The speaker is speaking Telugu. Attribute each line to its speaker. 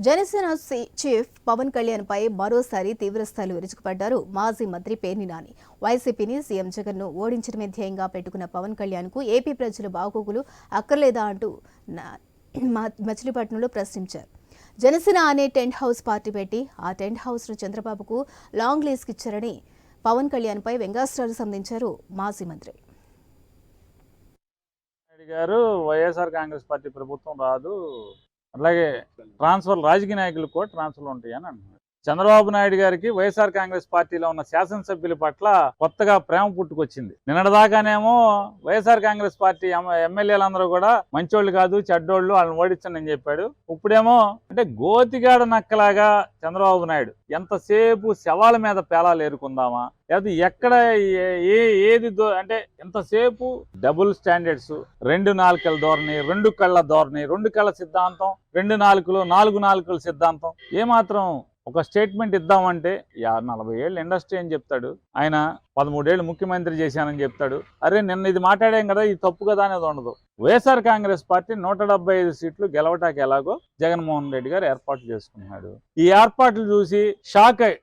Speaker 1: జనసేన చీఫ్ పవన్ కళ్యాణ్ పై మరోసారి తీవ్రస్థాయిలో విరుచుకుపడ్డారు మాజీ మంత్రి పేర్ని నాని. వైసీపీని సీఎం జగన్ను ఓడించడమే ధ్యేయంగా పెట్టుకున్న పవన్ కళ్యాణ్కు ఏపీ ప్రజల బాగోగులు అక్కర్లేదా అంటూ నా- మచిలీపట్నంలో ప్రశ్నించారు. జనసేన అనే టెంట్ హౌస్ పార్టీ పెట్టి ఆ టెంట్ హౌస్ను చంద్రబాబుకు లాంగ్ లీజ్కి ఇచ్చారని పవన్ కళ్యాణ్ పై సంధించారు మాజీ మంత్రి.
Speaker 2: గారు వైఎస్ఆర్ కాంగ్రెస్ పార్టీ ప్రభుత్వం రాదు. అలాగే ట్రాన్స్ఫర్ రాజకీయ నాయకులకు కూడా ట్రాన్స్ఫర్లు ఉంటాయని అంటున్నారు. చంద్రబాబు నాయుడు గారికి వైఎస్ఆర్ కాంగ్రెస్ పార్టీలో ఉన్న శాసనసభ్యుల పట్ల కొత్తగా ప్రేమ పుట్టుకొచ్చింది. నిన్నటిదాకానేమో వైఎస్ఆర్ కాంగ్రెస్ పార్టీ ఎమ్మెల్యేలందరూ కూడా మంచోళ్ళు కాదు చెడ్డోళ్ళు వాళ్ళని ఓడించండి అని చెప్పాడు. ఇప్పుడేమో అంటే గోతిగాడ నక్కలాగా చంద్రబాబు నాయుడు ఎంతసేపు శవాల మీద పేలాలు ఏరుకుందామా? లేకపోతే ఎక్కడ ఏ- ఏది దో- అంటే ఎంతసేపు డబుల్ స్టాండర్డ్స్ రెండు నాలుకల ధోరణి రెండు కళ్ళ ధోరణి రెండు కళ్ళ సిద్ధాంతం రెండు నాలుకలు నాలుగు నాలుకల సిద్ధాంతం ఏమాత్రం ఒక స్టేట్మెంట్ ఇద్దామంటే యా నలభై ఏళ్ళు ఇండస్ట్రీ అని చెప్తాడు. ఆయన పదమూడేళ్ళు ముఖ్యమంత్రి చేశానని చెప్తాడు. అరే నిన్న ఇది మాట్లాడాం కదా ఇది తప్పు కదా అనేది ఉండదు. వైఎస్ఆర్ కాంగ్రెస్ పార్టీ నూట ఐదు సీట్లు గెలవటానికి ఎలాగో జగన్మోహన్ రెడ్డి గారు ఏర్పాట్లు చేసుకున్నాడు ఈ ఏర్పాట్లు చూసి షాక్ అయి